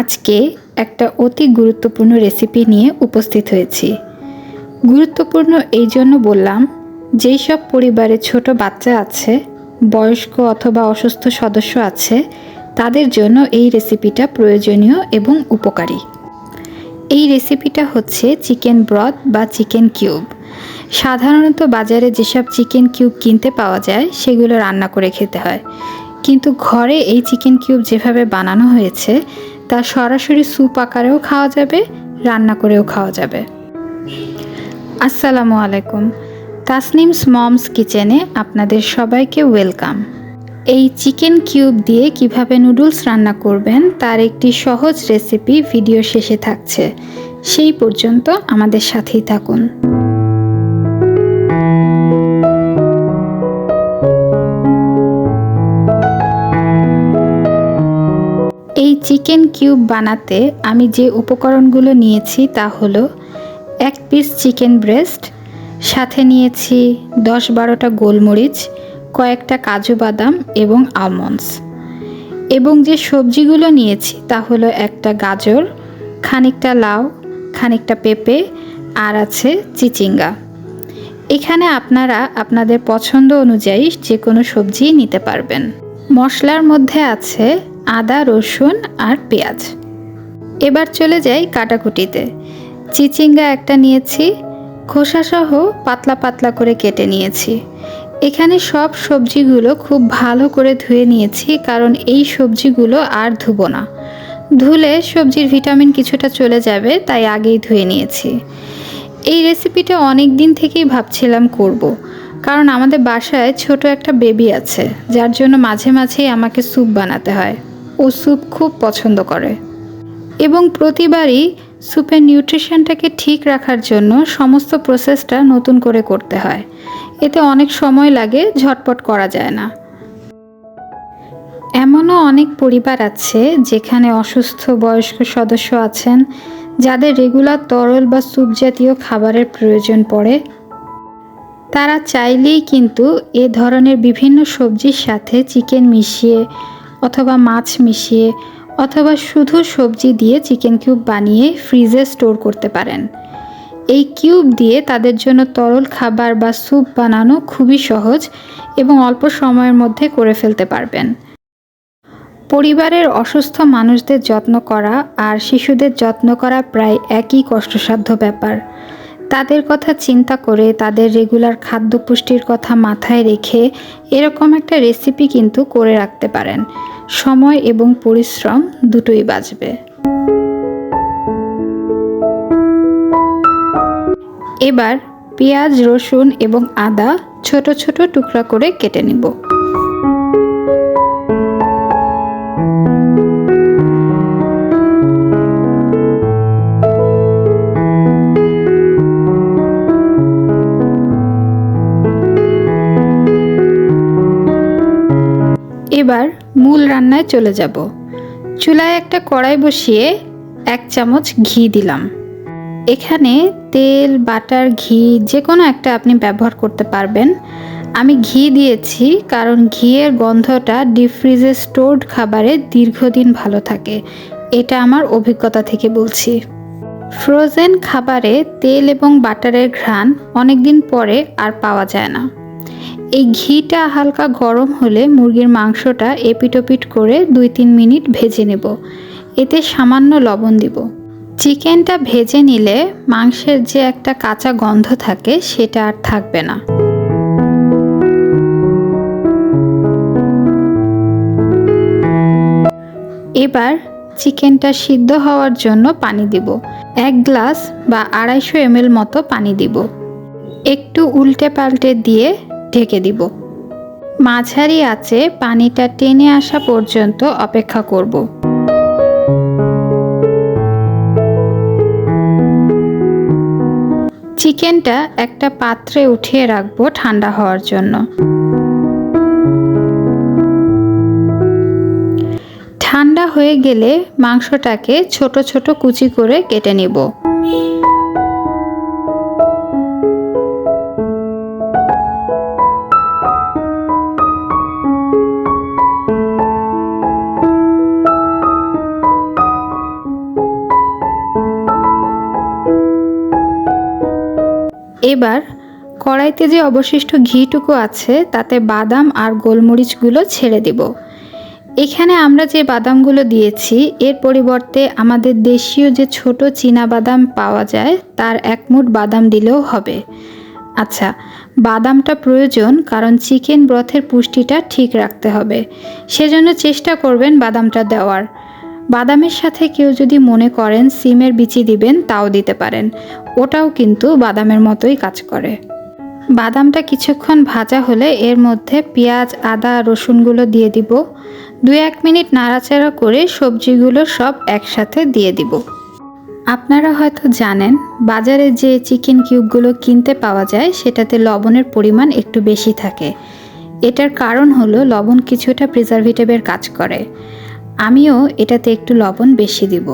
আজকে একটা অতি গুরুত্বপূর্ণ রেসিপি নিয়ে উপস্থিত হয়েছি। গুরুত্বপূর্ণ এই জন্য বললাম, যেই সব পরিবারে ছোট বাচ্চা আছে, বয়স্ক অথবা অসুস্থ সদস্য আছে, তাদের জন্য এই রেসিপিটা প্রয়োজনীয় এবং উপকারী। এই রেসিপিটা হচ্ছে চিকেন ব্রথ বা চিকেন কিউব। সাধারণত বাজারে যেসব চিকেন কিউব কিনতে পাওয়া যায়, সেগুলো রান্না করে খেতে হয়। কিন্তু ঘরে এই চিকেন কিউব যেভাবে বানানো হয়েছে তা সরাসরি স্যুপ আকারেও খাওয়া যাবে, রান্না করেও খাওয়া যাবে। আসসালামু আলাইকুম। তাসনিমস মমস কিচেনে আপনাদের সবাইকে ওয়েলকাম। এই চিকেন কিউব দিয়ে কীভাবে নুডলস রান্না করবেন, তার একটি সহজ রেসিপি ভিডিও শেষে থাকছে। সেই পর্যন্ত আমাদের সাথেই থাকুন। চিকেন কিউব বানাতে আমি যে উপকরণগুলো নিয়েছি তা হলো এক পিস চিকেন ব্রেস্ট, সাথে নিয়েছি দশ বারোটা গোলমরিচ, কয়েকটা কাজু বাদাম এবং আলমন্ডস এবং যে সবজিগুলো নিয়েছি তা হলো একটা গাজর, খানিকটা লাউ, খানিকটা পেঁপে আর আছে চিচিঙ্গা। এখানে আপনারা আপনাদের পছন্দ অনুযায়ী যে কোনো সবজি নিতে পারবেন। মশলার মধ্যে আছে আদা, রসুন আর পেঁয়াজ। এবার চলে যাই কাটাকুটিতে। চিচিঙ্গা একটা নিয়েছি, খোসাসহ পাতলা পাতলা করে কেটে নিয়েছি। এখানে সব সবজিগুলো খুব ভালো করে ধুয়ে নিয়েছি, কারণ এই সবজিগুলো আর ধুবো না। ধুলে সবজির ভিটামিন কিছুটা চলে যাবে, তাই আগেই ধুয়ে নিয়েছি। এই রেসিপিটা অনেক দিন থেকেই ভাবছিলাম করব। কারণ আমাদের বাসায় ছোট একটা বেবি আছে, যার জন্য মাঝে মাঝেই আমাকে স্যুপ বানাতে হয়। ও স্যুপ খুব পছন্দ করে। এবং প্রতিবারই স্যুপের নিউট্রিশনটাকে ঠিক রাখার জন্য সমস্ত প্রসেসটা নতুন করে করতে হয়। এতে অনেক সময় লাগে, ঝটপট করা যায় না। এমনও অনেক পরিবার আছে যেখানে অসুস্থ বয়স্ক সদস্য আছেন, যাদের রেগুলার তরল বা স্যুপ জাতীয় খাবারের প্রয়োজন পড়ে। তারা চাইলেই কিন্তু এ ধরনের বিভিন্ন সবজির সাথে চিকেন মিশিয়ে অথবা মাছ মিশিয়ে অথবা শুধু সবজি দিয়ে চিকেন কিউব বানিয়ে ফ্রিজে স্টোর করতে পারেন। এই কিউব দিয়ে তাদের জন্য তরল খাবার বা স্যুপ বানানো খুবই সহজ এবং অল্প সময়ের মধ্যে করে ফেলতে পারবেন। পরিবারের অসুস্থ মানুষদের যত্ন করা আর শিশুদের যত্ন করা প্রায় একই কষ্টসাধ্য ব্যাপার। তাদের কথা চিন্তা করে তাদের রেগুলার খাদ্য পুষ্টির কথা মাথায় রেখে এরকম একটা রেসিপি কিন্তু করে রাখতে পারেন। সময় এবং পরিশ্রম দুটোই বাঁচবে। এবার পেঁয়াজ, রসুন এবং আদা ছোট ছোট টুকরা করে কেটে নিব। এবার মূল রান্নায় চলে যাব। চুলায় একটা কড়াই বসিয়ে এক চামচ ঘি দিলাম। এখানে তেল, বাটার, ঘি যে কোনো একটা আপনি ব্যবহার করতে পারবেন। আমি ঘি দিয়েছি কারণ ঘিয়ের গন্ধটা ডিপ ফ্রিজে স্টোরড খাবারে দীর্ঘদিন ভালো থাকে। এটা আমার অভিজ্ঞতা থেকে বলছি। ফ্রোজেন খাবারে তেল এবং বাটারের ঘ্রাণ অনেক দিন পরে আর পাওয়া যায় না। এই ঘিটা হালকা গরম হলে মুরগির মাংসটা এপিটোপিট করে দুই তিন মিনিট ভেজে নেব। এতে সামান্য লবণ দিব। চিকেনটা ভেজে নিলে মাংসের যে একটা কাঁচা গন্ধ থাকে সেটা আর থাকবে না। এবার চিকেনটা সিদ্ধ হওয়ার জন্য পানি দিব। এক গ্লাস বা আড়াইশো এমএল মতো পানি দিব। একটু উল্টে পাল্টে দিয়ে ঢেকে দিব। মাঝারি আছে পানিটা টেনে আসা পর্যন্ত অপেক্ষা করব। চিকেনটা একটা পাত্রে উঠিয়ে রাখব ঠান্ডা হওয়ার জন্য। ঠান্ডা হয়ে গেলে মাংসটাকে ছোট ছোট কুচি করে কেটে নিব। এবার কড়াইতে যে অবশিষ্ট ঘিটুকু আছে, তাতে বাদাম আর গোলমরিচগুলো ছেড়ে দেব। এখানে আমরা যে বাদামগুলো দিয়েছি, এর পরিবর্তে আমাদের দেশীয় যে ছোট চীনা বাদাম পাওয়া যায়, তার এক মুঠ বাদাম দিলেও হবে। আচ্ছা বাদামটা প্রয়োজন, কারণ চিকেন ব্রথের পুষ্টিটা ঠিক রাখতে হবে। সেজন্য চেষ্টা করবেন বাদামটা দেওয়ার। বাদামের সাথে কেউ যদি মনে করেন সিমের বিচি দিবেন, তাও দিতে পারেন। ওটাও কিন্তু বাদামের মতোই কাজ করে। বাদামটা কিছুক্ষণ ভাজা হলে এর মধ্যে পেঁয়াজ, আদা, রসুনগুলো দিয়ে দিব। দু এক মিনিট নাড়াচাড়া করে সবজিগুলো সব একসাথে দিয়ে দিব। আপনারা হয়তো জানেন, বাজারে যে চিকেন কিউবগুলো কিনতে পাওয়া যায়, সেটাতে লবণের পরিমাণ একটু বেশি থাকে। এটার কারণ হলো লবণ কিছুটা প্রিজারভেটিভের কাজ করে। আমিও এটাতে একটু লবণ বেশি দিব।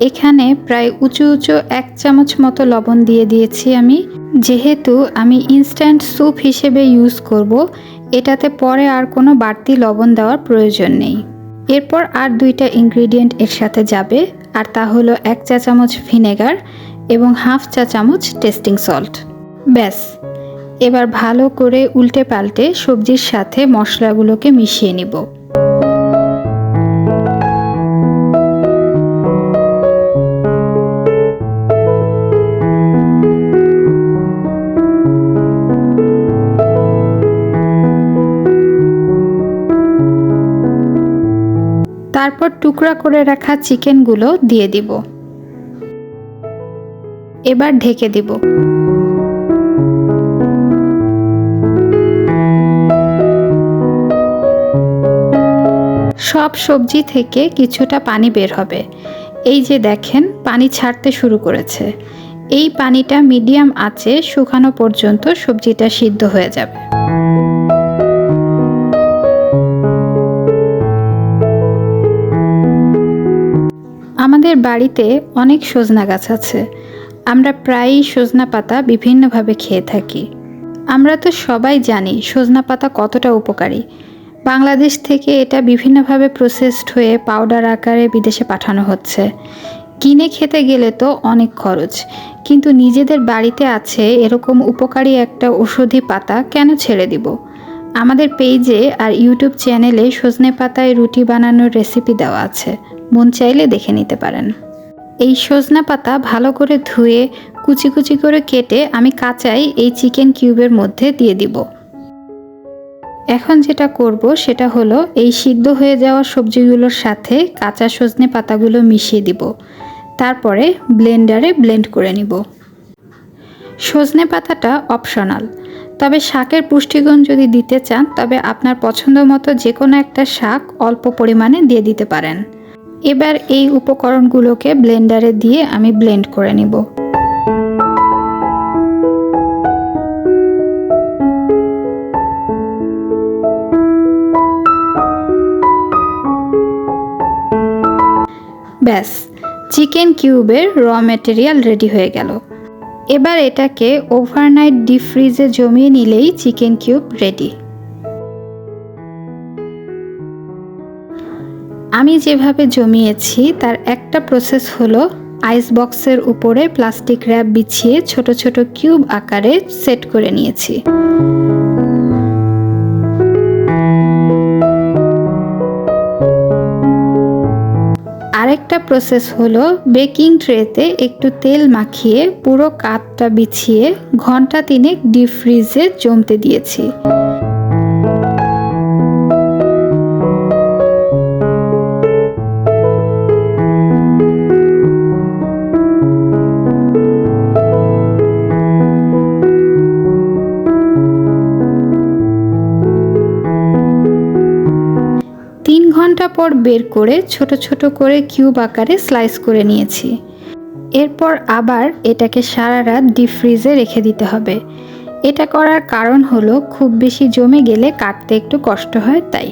এখানে প্রায় উঁচু উঁচু এক চামচ মতো লবণ দিয়ে দিয়েছি আমি। যেহেতু আমি ইনস্ট্যান্ট স্যুপ হিসেবে ইউজ করব, এটাতে পরে আর কোনো বাড়তি লবণ দেওয়ার প্রয়োজন নেই। এরপর আর দুইটা ইনগ্রিডিয়েন্ট এর সাথে যাবে, আর তা হলো এক চা চামচ ভিনেগার এবং হাফ চা চামচ টেস্টিং সল্ট ব্যাস, এবার ভালো করে উল্টে পাল্টে সবজির সাথে মশলাগুলোকে মিশিয়ে নিব। তারপর টুকরা করে রাখা চিকেনগুলো দিয়ে দিব। এবার ঢেকে দিব। সব সবজি থেকে কিছুটা পানি বের হবে। এই যে দেখেন, পানি ছাড়তে শুরু করেছে। এই পানিটা মিডিয়াম আঁচে শুকানো পর্যন্ত সবজিটা সিদ্ধ হয়ে যাবে। বাড়িতে অনেক সজনা গাছ আছে। আমরা প্রায়ই সজনা পাতা বিভিন্নভাবে খেয়ে থাকি। আমরা তো সবাই জানি সজনা পাতা কতটা উপকারী। বাংলাদেশ থেকে এটা বিভিন্নভাবে প্রসেসড হয়ে পাউডার আকারে বিদেশে পাঠানো হচ্ছে। কিনে খেতে গেলে তো অনেক খরচ। কিন্তু নিজেদের বাড়িতে আছে এরকম উপকারী একটা ওষুধি পাতা কেন ছেড়ে দিব? আমাদের পেজে আর ইউটিউব চ্যানেলে সজনে পাতায় রুটি বানানোর রেসিপি দেওয়া আছে। মন চাইলে দেখে নিতে পারেন। এই সজনা পাতা ভালো করে ধুয়ে, কুচি কুচি করে কেটে আমি কাঁচাই এই চিকেন কিউবের মধ্যে দিয়ে দিব। এখন যেটা করব সেটা হলো এই সিদ্ধ হয়ে যাওয়া সবজিগুলোর সাথে কাঁচা সজনে পাতাগুলো মিশিয়ে দিব। তারপরে ব্লেন্ডারে ব্লেন্ড করে নিব। সজনে পাতাটা অপশনাল। তবে শাকের পুষ্টিগুণ যদি দিতে চান, তবে আপনার পছন্দ মতো যে কোনো একটা শাক অল্প পরিমাণে দিয়ে দিতে পারেন। এবার এই উপকরণগুলোকে ব্লেন্ডারে দিয়ে আমি ব্লেন্ড করে নিব। ব্যাস, চিকেন কিউবের র মেটেরিয়াল রেডি হয়ে গেল। এবার এটাকে ওভারনাইট ডিপ ফ্রিজে জমিয়ে নিলেই চিকেন কিউব রেডি আমি যেভাবে জমিয়েছি, তার একটা প্রসেস হলো আইস বক্সের উপরে প্লাস্টিক র্যাপ বিছিয়ে ছোট ছোট কিউব আকারে সেট করে নিয়েছি। আরেকটা প্রসেস হলো বেকিং ট্রেতে একটু তেল মাখিয়ে পুরো কাপটা বিছিয়ে ঘণ্টা তিনেক ডিপ ফ্রিজে জমতে দিয়েছি। পর বের করে ছোট ছোট করে কিউব আকারে স্লাইস করে নিয়েছি। এরপর আবার এটাকে সারা রাত ডিপ ফ্রিজে রেখে দিতে হবে। এটা করার কারণ হলো খুব বেশি জমে গেলে কাটতে একটু কষ্ট হয়, তাই।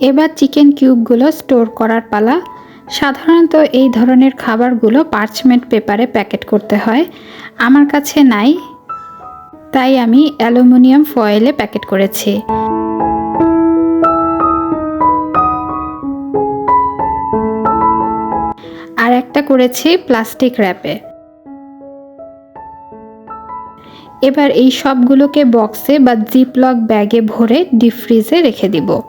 এবার চিকেন কিউবগুলো স্টোর করার পালা। সাধারণত এই ধরনের খাবারগুলো পার্চমেন্ট পেপারে প্যাকেট করতে হয়। আমার কাছে নাই। তাই আমি অ্যালুমিনিয়াম ফয়েলে প্যাকেট করেছি। আর একটা করেছি প্লাস্টিক র্যাপে। এবার এই সবগুলোকে বক্সে বা জিপলক ব্যাগে ভরে ডিপ ফ্রিজে রেখে দিব।